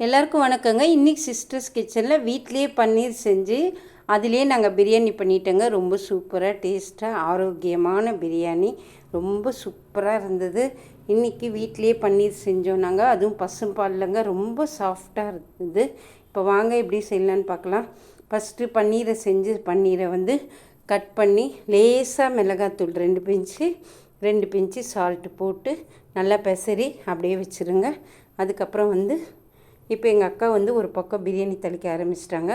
எல்லாருக்கும் வணக்கங்க. இன்றைக்கி சிஸ்டர்ஸ் கிச்சனில் வீட்லேயே பன்னீர் செஞ்சு அதுலேயே நாங்கள் பிரியாணி பண்ணிட்டோங்க. ரொம்ப சூப்பராக டேஸ்ட்டாக ஆரோக்கியமான பிரியாணி. ரொம்ப சூப்பராக இருந்தது. இன்றைக்கி வீட்லேயே பன்னீர் செஞ்சோம் நாங்கள் அதுவும் பசும்பால்லங்க ரொம்ப சாஃப்டாக இருந்தது. இப்போ வாங்க எப்படி செய்யலான்னு பார்க்கலாம். ஃபஸ்ட்டு பன்னீரை செஞ்சு பன்னீரை வந்து கட் பண்ணி லேசாக மிளகாத்தூள் ரெண்டு பிஞ்சு ரெண்டு பிஞ்சு சால்ட்டு போட்டு நல்லா பெசரி அப்படியே வச்சுருங்க. அதுக்கப்புறம் வந்து இப்போ எங்கள் அக்கா வந்து ஒரு பக்கம் பிரியாணி தளிக்க ஆரம்பிச்சிட்டாங்க.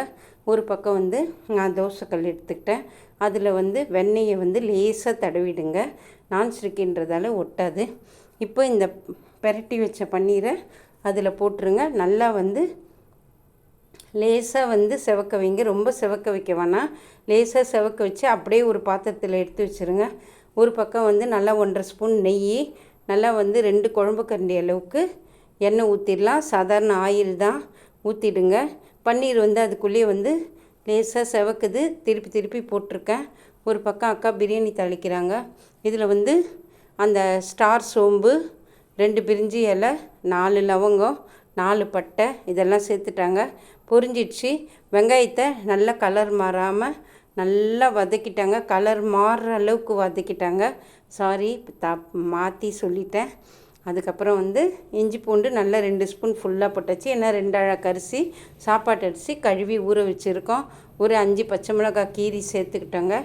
ஒரு பக்கம் வந்து நான் தோசைக்கல் எடுத்துக்கிட்டேன். அதில் வந்து வெண்ணெயை வந்து லேசாக தடவிடுங்க. நான்ஸ்டிக்கின்றதால ஒட்டாது. இப்போ இந்த பெரட்டி வச்ச பன்னீரை அதில் போட்டுருங்க. நல்லா வந்து லேசாக வந்து செவக்க வைங்க. ரொம்ப செவக்க வைக்க வேணாம். லேசாக செவக்க வச்சு அப்படியே ஒரு பாத்திரத்தில் எடுத்து வச்சுருங்க. ஒரு பக்கம் வந்து நல்லா ஒன்றரை ஸ்பூன் நெய். நல்லா வந்து ரெண்டு குழம்பு கரண்டி அளவுக்கு எண்ணெய் ஊற்றிடலாம் சாதாரண ஆயில் தான் ஊற்றிடுங்க பன்னீர் வந்து அதுக்குள்ளேயே வந்து லேசாக செவக்குது. திருப்பி திருப்பி போட்டிருக்கேன். ஒரு பக்கம் அக்கா பிரியாணி தளிக்கிறாங்க. இதில் வந்து அந்த ஸ்டார் சோம்பு ரெண்டு பிரிஞ்சி இலை நாலு லவங்கம் நாலு பட்டை இதெல்லாம் சேர்த்துட்டாங்க. பொரிஞ்சிடுச்சு. வெங்காயத்தை நல்லா கலர் மாறாமல் நல்லா வதக்கிட்டாங்க. கலர் மாறுற அளவுக்கு வதக்கிட்டாங்க. சாரி த மாற்றி சொல்லிட்டேன். அதுக்கப்புறம் வந்து இஞ்சி பூண்டு நல்லா ரெண்டு ஸ்பூன் ஃபுல்லாக போட்டாச்சு. ஏன்னா ரெண்டு அழகு அரிசி சாப்பாட்டு அரிசி கழுவி ஊற வச்சுருக்கோம். ஒரு அஞ்சு பச்சை மிளகாய் கீரி சேர்த்துக்கிட்டோங்க.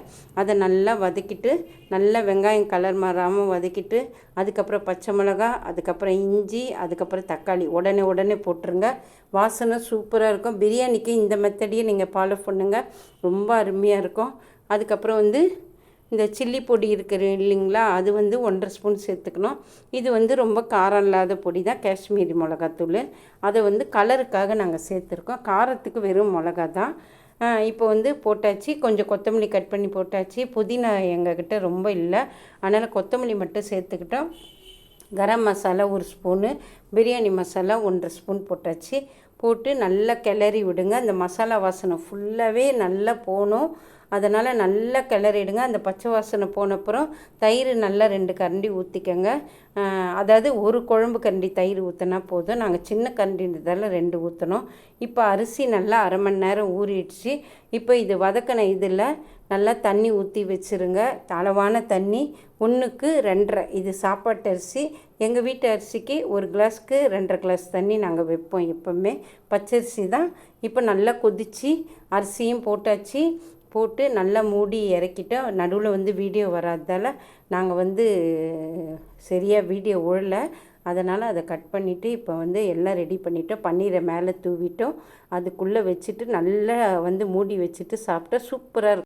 அதை நல்லா வதக்கிட்டு நல்லா வெங்காயம் கலர் மாறாமல் வதக்கிட்டு அதுக்கப்புறம் பச்சை மிளகா அதுக்கப்புறம் இஞ்சி அதுக்கப்புறம் தக்காளி உடனே உடனே போட்டுருங்க. வாசனை சூப்பராக இருக்கும். பிரியாணிக்கு இந்த மெத்தடியை நீங்கள் ஃபாலோ பண்ணுங்கள் ரொம்ப அருமையாக இருக்கும். அதுக்கப்புறம் வந்து இந்த சில்லி பொடி இருக்குது இல்லைங்களா அது வந்து ஒன்றரை ஸ்பூன் சேர்த்துக்கணும். இது வந்து ரொம்ப காரம் இல்லாத பொடி தான் காஷ்மீரி மிளகாத்தூள். அதை வந்து கலருக்காக நாங்கள் சேர்த்துருக்கோம். காரத்துக்கு வெறும் மிளகா தான். இப்போ வந்து போட்டாச்சு கொஞ்சம் கொத்தமல்லி கட் பண்ணி போட்டாச்சு. புதினா எங்கக்கிட்ட ரொம்ப இல்லை. அதனால் கொத்தமல்லி மட்டும் சேர்த்துக்கிட்டோம். கரம் மசாலா ஒரு ஸ்பூனு பிரியாணி மசாலா ஒன்றரை ஸ்பூன் போட்டாச்சு. போட்டு நல்லா கிளறி விடுங்க. அந்த மசாலா வாசனை ஃபுல்லாகவே நல்லா போகணும். அதனால் நல்லா கிளறிடுங்க. அந்த பச்சை வாசனை போனப்புறம் தயிர் நல்லா ரெண்டு கரண்டி ஊற்றிக்கோங்க அதாவது ஒரு குழம்பு கரண்டி தயிர் ஊற்றினா போதும். நாங்கள் சின்ன கரண்டின்றதால ரெண்டு ஊற்றணும் இப்போ அரிசி நல்லா அரை மணி நேரம் ஊறிடுச்சு. இப்போ இது வதக்கின இதில் நல்லா தண்ணி ஊற்றி வச்சுருங்க. அளவான தண்ணி ஒன்றுக்கு ரெண்டரை. இது சாப்பாட்டு அரிசி. எங்கள் வீட்டு அரிசிக்கு ஒரு கிளாஸ்க்கு ரெண்டரை கிளாஸ் தண்ணி நாங்கள் வைப்போம் எப்போவுமே. பச்சரிசி தான். இப்போ நல்லா கொதித்து அரிசியும் போட்டாச்சு. போட்டு நல்லா மூடி இறக்கிட்டோம் நடுவில் வந்து வீடியோ வராததால் நாங்கள் வந்து சரியாக வீடியோ ஓடலை. அதனால் அதை கட் பண்ணிவிட்டு இப்போ வந்து எல்லாம் ரெடி பண்ணிவிட்டோம் பன்னீரை மேலே தூவிட்டோம். அதுக்குள்ளே வச்சுட்டு நல்லா வந்து மூடி வச்சுட்டு சாப்பிட்டா சூப்பராக இருக்கும்.